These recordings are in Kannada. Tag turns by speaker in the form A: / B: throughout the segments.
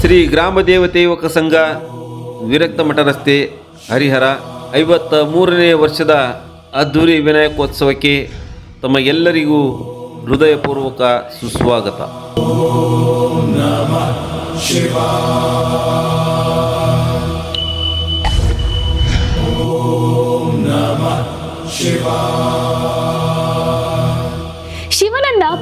A: ಶ್ರೀ ಗ್ರಾಮ ದೇವತೆ ಯುವಕ ಸಂಘ ವಿರಕ್ತ ಮಠ ರಸ್ತೆ ಹರಿಹರ ಐವತ್ತ ಮೂರನೇ ವರ್ಷದ ಅದ್ಧೂರಿ ವಿನಾಯಕೋತ್ಸವಕ್ಕೆ ತಮ್ಮ ಎಲ್ಲರಿಗೂ ಹೃದಯಪೂರ್ವಕ ಸುಸ್ವಾಗತ.
B: ಶಿವನನ್ನ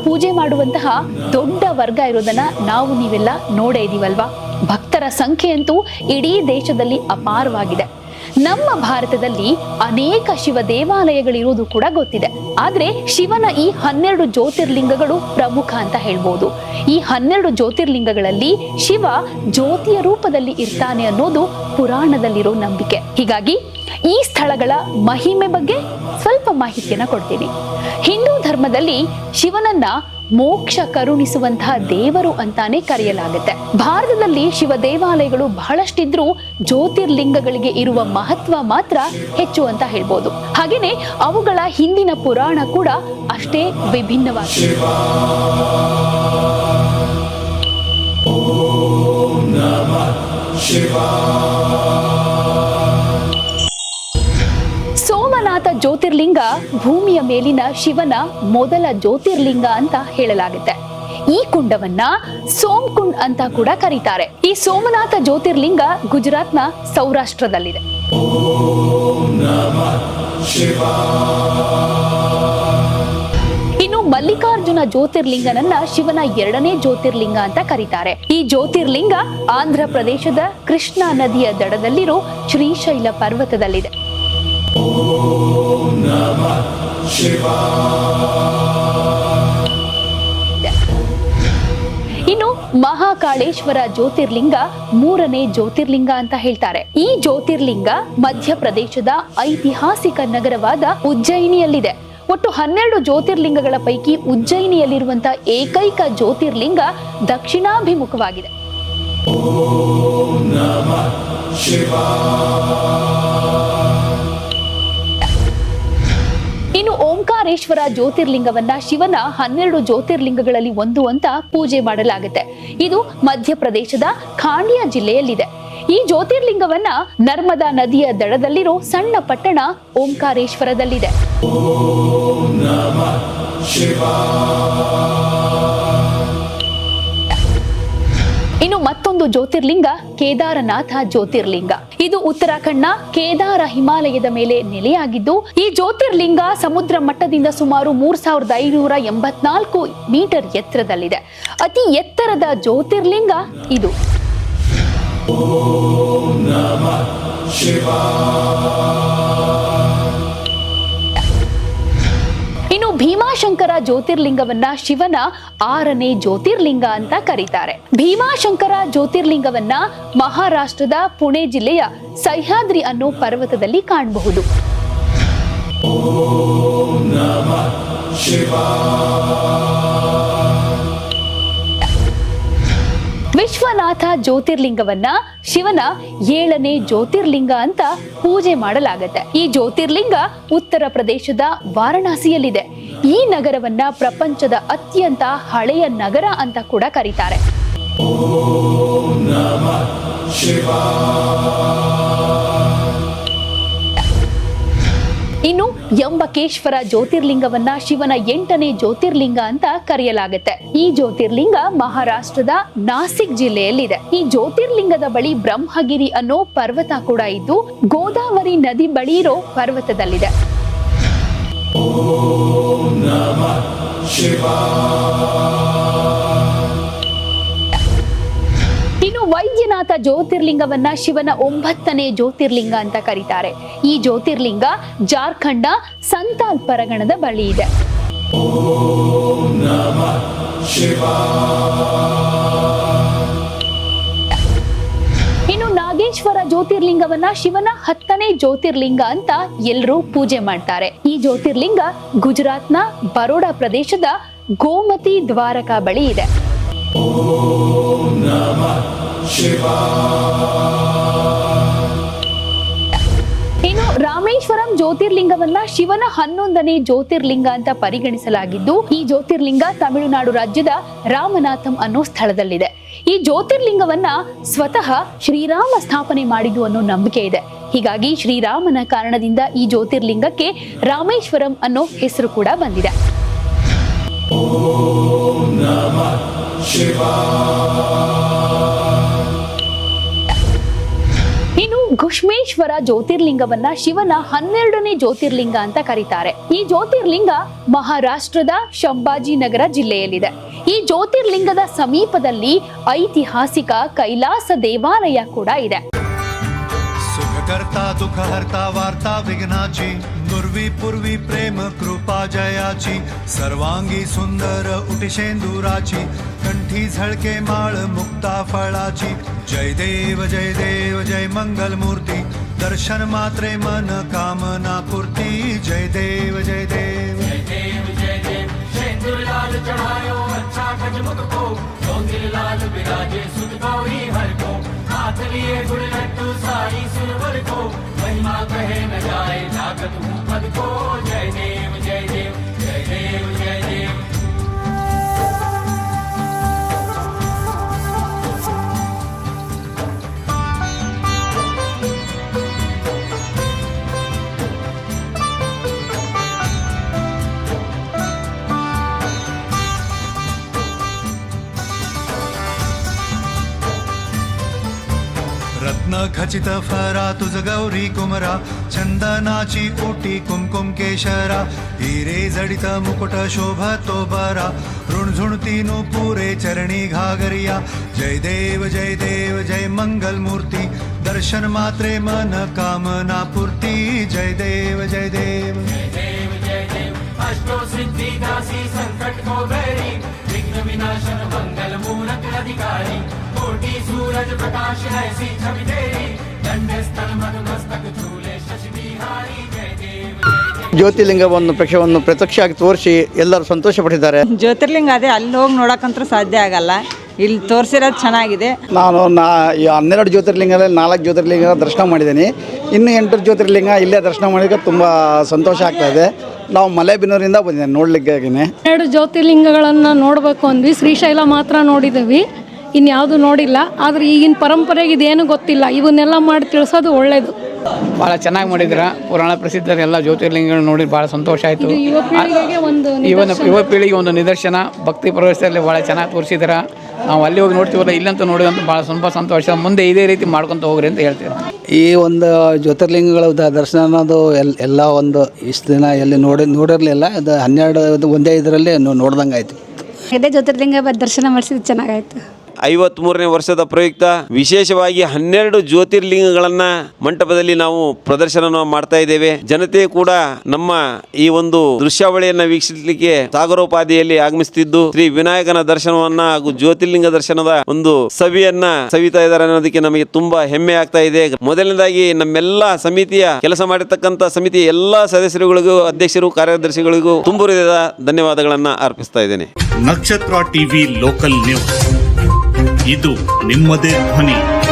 B: ಪೂಜೆ ಮಾಡುವಂತಹ ದೊಡ್ಡ ವರ್ಗ ಇರೋದನ್ನ ನಾವು ನೀವೆಲ್ಲ ನೋಡೇ ಇದೀವಲ್ವಾ? ಭಕ್ತರ ಸಂಖ್ಯೆಯಂತೂ ಇಡೀ ದೇಶದಲ್ಲಿ ಅಪಾರವಾಗಿದೆ. ನಮ್ಮ ಭಾರತದಲ್ಲಿ ಅನೇಕ ಶಿವ ದೇವಾಲಯಗಳಿರುವುದು ಕೂಡ ಗೊತ್ತಿದೆ. ಆದ್ರೆ ಶಿವನ ಈ ಹನ್ನೆರಡು ಜ್ಯೋತಿರ್ಲಿಂಗಗಳು ಪ್ರಮುಖ ಅಂತ ಹೇಳ್ಬೋದು. ಈ ಹನ್ನೆರಡು ಜ್ಯೋತಿರ್ಲಿಂಗಗಳಲ್ಲಿ ಶಿವ ಜ್ಯೋತಿಯ ರೂಪದಲ್ಲಿ ಇರ್ತಾನೆ ಅನ್ನೋದು ಪುರಾಣದಲ್ಲಿರೋ ನಂಬಿಕೆ. ಹೀಗಾಗಿ ಈ ಸ್ಥಳಗಳ ಮಹಿಮೆ ಬಗ್ಗೆ ಸ್ವಲ್ಪ ಮಾಹಿತಿಯನ್ನ ಕೊಡ್ತೀನಿ. ಹಿಂದೂ ಧರ್ಮದಲ್ಲಿ ಶಿವನನ್ನ ಮೋಕ್ಷ ಕರುಣಿಸುವಂತಹ ದೇವರು ಅಂತಾನೆ ಕರೆಯಲಾಗುತ್ತೆ. ಭಾರತದಲ್ಲಿ ಶಿವ ದೇವಾಲಯಗಳು ಬಹಳಷ್ಟಿದ್ರೂ ಜ್ಯೋತಿರ್ಲಿಂಗಗಳಿಗೆ ಇರುವ ಮಹತ್ವ ಮಾತ್ರ ಹೆಚ್ಚು ಅಂತ ಹೇಳ್ಬೋದು. ಹಾಗೇನೆ ಅವುಗಳ ಹಿಂದಿನ ಪುರಾಣ ಕೂಡ ಅಷ್ಟೇ ವಿಭಿನ್ನವಾಗಿದೆ. ಸೋಮನಾಥ ಜ್ಯೋತಿರ್ಲಿಂಗ ಭೂಮಿಯ ಮೇಲಿನ ಶಿವನ ಮೊದಲ ಜ್ಯೋತಿರ್ಲಿಂಗ ಅಂತ ಹೇಳಲಾಗುತ್ತೆ. ಈ ಕುಂಡವನ್ನ ಸೋಮ್ಕುಂಡ್ ಅಂತ ಕೂಡ ಕರೀತಾರೆ. ಈ ಸೋಮನಾಥ ಜ್ಯೋತಿರ್ಲಿಂಗ ಗುಜರಾತ್ನ ಸೌರಾಷ್ಟ್ರದಲ್ಲಿದೆ. ಇನ್ನು ಮಲ್ಲಿಕಾರ್ಜುನ ಜ್ಯೋತಿರ್ಲಿಂಗನನ್ನ ಶಿವನ ಎರಡನೇ ಜ್ಯೋತಿರ್ಲಿಂಗ ಅಂತ ಕರೀತಾರೆ. ಈ ಜ್ಯೋತಿರ್ಲಿಂಗ ಆಂಧ್ರ ಪ್ರದೇಶದ ಕೃಷ್ಣಾ ನದಿಯ ದಡದಲ್ಲಿರೋ ಶ್ರೀಶೈಲ ಪರ್ವತದಲ್ಲಿದೆ. ಇನ್ನು ಮಹಾಕಾಳೇಶ್ವರ ಜ್ಯೋತಿರ್ಲಿಂಗ ಮೂರನೇ ಜ್ಯೋತಿರ್ಲಿಂಗ ಅಂತ ಹೇಳ್ತಾರೆ. ಈ ಜ್ಯೋತಿರ್ಲಿಂಗ ಮಧ್ಯಪ್ರದೇಶದ ಐತಿಹಾಸಿಕ ನಗರವಾದ ಉಜ್ಜಯಿನಿಯಲ್ಲಿದೆ. ಒಟ್ಟು ಹನ್ನೆರಡು ಜ್ಯೋತಿರ್ಲಿಂಗಗಳ ಪೈಕಿ ಉಜ್ಜಯಿನಿಯಲ್ಲಿರುವಂತಹ ಏಕೈಕ ಜ್ಯೋತಿರ್ಲಿಂಗ ದಕ್ಷಿಣಾಭಿಮುಖವಾಗಿದೆ. ಇನ್ನು ಓಂಕಾರೇಶ್ವರ ಜ್ಯೋತಿರ್ಲಿಂಗವನ್ನ ಶಿವನ ಹನ್ನೆರಡು ಜ್ಯೋತಿರ್ಲಿಂಗಗಳಲ್ಲಿ ಒಂದು ಅಂತ ಪೂಜೆ ಮಾಡಲಾಗುತ್ತೆ. ಇದು ಮಧ್ಯಪ್ರದೇಶದ ಖಾಂಡಿಯಾ ಜಿಲ್ಲೆಯಲ್ಲಿದೆ. ಈ ಜ್ಯೋತಿರ್ಲಿಂಗವನ್ನ ನರ್ಮದಾ ನದಿಯ ದಡದಲ್ಲಿರೋ ಸಣ್ಣ ಪಟ್ಟಣ ಓಂಕಾರೇಶ್ವರದಲ್ಲಿದೆ. ಇನ್ನು ಮತ್ತೊಂದು ಜ್ಯೋತಿರ್ಲಿಂಗ, ಕೇದಾರನಾಥ ಜ್ಯೋತಿರ್ಲಿಂಗ. ಇದು ಉತ್ತರಾಖಂಡ್ನ ಕೇದಾರ ಹಿಮಾಲಯದ ಮೇಲೆ ನೆಲೆಯಾಗಿದ್ದು, ಈ ಜ್ಯೋತಿರ್ಲಿಂಗ ಸಮುದ್ರ ಮಟ್ಟದಿಂದ ಸುಮಾರು ಮೂರ್ ಸಾವಿರದ ಐನೂರ ಎಂಬತ್ನಾಲ್ಕು ಮೀಟರ್ ಎತ್ತರದಲ್ಲಿದೆ. ಅತಿ ಎತ್ತರದ ಜ್ಯೋತಿರ್ಲಿಂಗ ಇದು. ಇನ್ನು ಭೀಮಾಶಂಕರ ಜ್ಯೋತಿರ್ಲಿಂಗವನ್ನ ಶಿವನ ಆರನೇ ಜ್ಯೋತಿರ್ಲಿಂಗ ಅಂತ ಕರೀತಾರೆ. ಭೀಮಾಶಂಕರ ಜ್ಯೋತಿರ್ಲಿಂಗವನ್ನ ಮಹಾರಾಷ್ಟ್ರದ ಪುಣೆ ಜಿಲ್ಲೆಯ ಸಹ್ಯಾದ್ರಿ ಅನ್ನೋ ಪರ್ವತದಲ್ಲಿ ಕಾಣಬಹುದು. ವಿಶ್ವನಾಥ ಜ್ಯೋತಿರ್ಲಿಂಗವನ್ನ ಶಿವನ ಏಳನೇ ಜ್ಯೋತಿರ್ಲಿಂಗ ಅಂತ ಪೂಜೆ ಮಾಡಲಾಗತ್ತೆ. ಈ ಜ್ಯೋತಿರ್ಲಿಂಗ ಉತ್ತರ ಪ್ರದೇಶದ ವಾರಣಾಸಿಯಲ್ಲಿದೆ. ಈ ನಗರವನ್ನ ಪ್ರಪಂಚದ ಅತ್ಯಂತ ಹಳೆಯ ನಗರ ಅಂತ ಕೂಡ ಕರೀತಾರೆ. ಇನ್ನು ಎಂಬಕೇಶ್ವರ ಜ್ಯೋತಿರ್ಲಿಂಗವನ್ನ ಶಿವನ ಎಂಟನೇ ಜ್ಯೋತಿರ್ಲಿಂಗ ಅಂತ ಕರೆಯಲಾಗುತ್ತೆ. ಈ ಜ್ಯೋತಿರ್ಲಿಂಗ ಮಹಾರಾಷ್ಟ್ರದ ನಾಸಿಕ್ ಜಿಲ್ಲೆಯಲ್ಲಿದೆ. ಈ ಜ್ಯೋತಿರ್ಲಿಂಗದ ಬಳಿ ಬ್ರಹ್ಮಗಿರಿ ಅನ್ನೋ ಪರ್ವತ ಕೂಡ ಇದ್ದು, ಗೋದಾವರಿ ನದಿ ಬಳಿ ಇರೋ ಪರ್ವತದಲ್ಲಿದೆ. ಇನ್ನು ವೈದ್ಯನಾಥ ಜ್ಯೋತಿರ್ಲಿಂಗವನ್ನ ಶಿವನ ಒಂಬತ್ತನೇ ಜ್ಯೋತಿರ್ಲಿಂಗ ಅಂತ ಕರೀತಾರೆ. ಈ ಜ್ಯೋತಿರ್ಲಿಂಗ ಜಾರ್ಖಂಡ ಸಂತಾಲ್ ಪರಗಣದ ಬಳಿ ಇದೆ. ಇನ್ನು ನಾಗೇಶ್ವರ ಜ್ಯೋತಿರ್ಲಿಂಗವನ್ನ ಶಿವನ ಹತ್ತನೇ ಜ್ಯೋತಿರ್ಲಿಂಗ ಅಂತ ಎಲ್ಲರೂ ಪೂಜೆ ಮಾಡ್ತಾರೆ. ಈ ಜ್ಯೋತಿರ್ಲಿಂಗ ಗುಜರಾತ್ನ ಬರೋಡಾ ಪ್ರದೇಶದ ಗೋಮತಿ ದ್ವಾರಕಾ ಬಳಿ ಇದೆ. ಇನ್ನು ರಾಮೇಶ್ವರಂ ಜ್ಯೋತಿರ್ಲಿಂಗವನ್ನ ಶಿವನ ಹನ್ನೊಂದನೇ ಜ್ಯೋತಿರ್ಲಿಂಗ ಅಂತ ಪರಿಗಣಿಸಲಾಗಿದ್ದು, ಈ ಜ್ಯೋತಿರ್ಲಿಂಗ ತಮಿಳುನಾಡು ರಾಜ್ಯದ ರಾಮನಾಥಂ ಅನ್ನೋ ಸ್ಥಳದಲ್ಲಿದೆ. ಈ ಜ್ಯೋತಿರ್ಲಿಂಗವನ್ನ ಸ್ವತಃ ಶ್ರೀರಾಮ ಸ್ಥಾಪನೆ ಮಾಡಿದ್ದು ಅನ್ನೋ ನಂಬಿಕೆ ಇದೆ. ಹೀಗಾಗಿ ಶ್ರೀರಾಮನ ಕಾರಣದಿಂದ ಈ ಜ್ಯೋತಿರ್ಲಿಂಗಕ್ಕೆ ರಾಮೇಶ್ವರಂ ಅನ್ನೋ ಹೆಸರು ಕೂಡ ಬಂದಿದೆ. ಇನ್ನು ಘುಷ್ಮೇಶ್ವರ ಜ್ಯೋತಿರ್ಲಿಂಗವನ್ನ ಶಿವನ ಹನ್ನೆರಡನೇ ಜ್ಯೋತಿರ್ಲಿಂಗ ಅಂತ ಕರೀತಾರೆ. ಈ ಜ್ಯೋತಿರ್ಲಿಂಗ ಮಹಾರಾಷ್ಟ್ರದ ಶಂಭಾಜಿನಗರ ಜಿಲ್ಲೆಯಲ್ಲಿದೆ. ಈ ಜ್ಯೋತಿರ್ಲಿಂಗದ ಸಮೀಪದಲ್ಲಿ ಐತಿಹಾಸಿಕ ಕೈಲಾಸ ದೇವಾಲಯ ಕೂಡ ಇದೆ.
C: करता दुख हरता वार्ता विघ्नाची. दुर्वी पूर्वी प्रेम कृपा जयाची. सर्वांगी सुंदर उटिशेंदुराची कंठी झळके माळ मुक्ता फळाची. जय देव जय देव जय मंगल मूर्ती दर्शन मात्रे मन कामना पूर्ती. जय देव जय देव. साथ लिए गुरु सारी सुरवर को। महिमा कहे न जाए लागत पद को। जय देव जय देव जय देव जय देव। खचित फरा तुझ गौरी कुमरा चंदनाची ओटी कुमकुम केशरा हिरे जडित मुकुट शोभतो बरा ऋणझुणती पुरे चरणी घागरिया जय देव जय देव जय मंगल मूर्ती दर्शन मात्रे मन कामना पूर्ती जय देव जय देव।
D: अष्टो सिद्धि दासी संकट सूरज प्रकाश ऐसी छवि तेरी दंड स्थल मस्तक झूले शशि बिहारी जय देव जय देव
E: ಜ್ಯೋತಿರ್ಲಿಂಗವನ್ನು ಪ್ರಕ್ಷವನ್ನು ಪ್ರತ್ಯಕ್ಷವಾಗಿ ತೋರಿಸಿ ಎಲ್ಲರೂ ಸಂತೋಷಪಟ್ಟಿದ್ದಾರೆ
F: ಜ್ಯೋತಿರ್ಲಿಂಗ ಅದೇ ಅಲ್ಲಿ ಹೋಗಿ ನೋಡಕ್ಕಂತೂ ಸಾಧ್ಯ ಆಗಲ್ಲ ಇಲ್ಲಿ ತೋರಿಸಿರೋದು ಚೆನ್ನಾಗಿದೆ
E: ನಾನು ನಾ ಈ ಹನ್ನೆರಡು ಜ್ಯೋತಿರ್ಲಿಂಗದಲ್ಲಿ ನಾಲ್ಕು ಜ್ಯೋತಿರ್ಲಿಂಗ ದರ್ಶನ ಮಾಡಿದ್ದೀನಿ ಇನ್ನು ಎಂಟು ಜ್ಯೋತಿರ್ಲಿಂಗ ಇಲ್ಲೇ ದರ್ಶನ ಮಾಡಿದ್ರೆ ತುಂಬ ಸಂತೋಷ ಆಗ್ತಾ ಇದೆ ನಾವು ಮಲೆಬೆನ್ನೂರಿಂದ ಬಂದಿದ್ದೇನೆ ನೋಡ್ಲಿಕ್ಕೆ
G: ಎರಡು ಜ್ಯೋತಿರ್ಲಿಂಗಗಳನ್ನು ನೋಡಬೇಕು ಅಂದ್ವಿ ಶ್ರೀಶೈಲ ಮಾತ್ರ ನೋಡಿದ್ದೀವಿ ಇನ್ಯಾವುದು ನೋಡಿಲ್ಲ ಆದರೆ ಈಗಿನ ಪರಂಪರೆಗೆ ಇದೇನು ಗೊತ್ತಿಲ್ಲ. ಇವನ್ನೆಲ್ಲ ಮಾಡಿ ತಿಳಿಸೋದು ಒಳ್ಳೆಯದು
H: ಭಾಳ ಚೆನ್ನಾಗಿ ಮಾಡಿದ್ರ ಪುರಾಣ ಪ್ರಸಿದ್ಧರೆಲ್ಲ ಜ್ಯೋತಿರ್ಲಿಂಗಗಳು ನೋಡಿ ಭಾಳ ಸಂತೋಷ ಆಯಿತು.
G: ಯುವ ಪೀಳಿಗೆಗೆ ಒಂದು
H: ಇವನ ಯುವ ಪೀಳಿಗೆ ಒಂದು ನಿದರ್ಶನ. ಭಕ್ತಿ ಪ್ರವೇಶದಲ್ಲಿ ಭಾಳ ಚೆನ್ನಾಗಿ ತೋರಿಸಿದ್ರ ನಾವು ಅಲ್ಲಿ ಹೋಗಿ ನೋಡ್ತೀವಲ್ಲ ಇಲ್ಲಂತ ನೋಡಿದಂತ ಭಾಳ ತುಂಬ ಸಂತೋಷ. ಮುಂದೆ ಇದೇ ರೀತಿ ಮಾಡ್ಕೊತ ಹೋಗ್ರಿ ಅಂತ ಹೇಳ್ತೀವಿ.
E: ಈ ಒಂದು ಜ್ಯೋತಿರ್ಲಿಂಗಗಳ ದರ್ಶನ ಅನ್ನೋದು ಎಲ್ ಎಲ್ಲ ಒಂದು ಇಷ್ಟು ದಿನ ಎಲ್ಲಿ ನೋಡಿ ನೋಡಿರಲಿಲ್ಲ. ಅದು ಹನ್ನೆರಡು ಇದು ಒಂದೇ ಇದರಲ್ಲಿ ನೋಡ್ದಂಗೆ ಆಯಿತು
I: ಇದೇ ಜ್ಯೋತಿರ್ಲಿಂಗ ದರ್ಶನ ಮಾಡಿಸಿದ್ದು ಚೆನ್ನಾಗಾಯ್ತು.
A: ಐವತ್ಮೂರನೇ ವರ್ಷದ ಪ್ರಯುಕ್ತ ವಿಶೇಷವಾಗಿ ಹನ್ನೆರಡು ಜ್ಯೋತಿರ್ಲಿಂಗಗಳನ್ನ ಮಂಟಪದಲ್ಲಿ ನಾವು ಪ್ರದರ್ಶನ ಮಾಡ್ತಾ ಇದ್ದೇವೆ. ಜನತೆ ಕೂಡ ನಮ್ಮ ಈ ಒಂದು ದೃಶ್ಯಾವಳಿಯನ್ನ ವೀಕ್ಷಿಸಲಿಕ್ಕೆ ಸಾಗರೋಪಾದಿಯಲ್ಲಿ ಆಗಮಿಸುತ್ತಿದ್ದು ಶ್ರೀ ವಿನಾಯಕನ ದರ್ಶನವನ್ನ ಹಾಗೂ ಜ್ಯೋತಿರ್ಲಿಂಗ ದರ್ಶನದ ಒಂದು ಸವಿಯನ್ನ ಸವಿತಾ ಇದ್ದಾರೆ ಅನ್ನೋದಕ್ಕೆ ನಮಗೆ ತುಂಬಾ ಹೆಮ್ಮೆ ಆಗ್ತಾ ಇದೆ. ಮೊದಲನೇದಾಗಿ ನಮ್ಮೆಲ್ಲ ಸಮಿತಿಯ ಕೆಲಸ ಮಾಡಿರ್ತಕ್ಕಂಥ ಸಮಿತಿ ಎಲ್ಲಾ ಸದಸ್ಯರುಗಳಿಗೂ, ಅಧ್ಯಕ್ಷರು, ಕಾರ್ಯದರ್ಶಿಗಳಿಗೂ ತುಂಬು ಹೃದಯದ ಧನ್ಯವಾದಗಳನ್ನ ಅರ್ಪಿಸ್ತಾ ಇದ್ದೇನೆ.
J: ನಕ್ಷತ್ರ ಟಿವಿ ಲೋಕಲ್ ನ್ಯೂಸ್. ಇದು ನಿಮ್ಮದೇ ಧ್ವನಿ.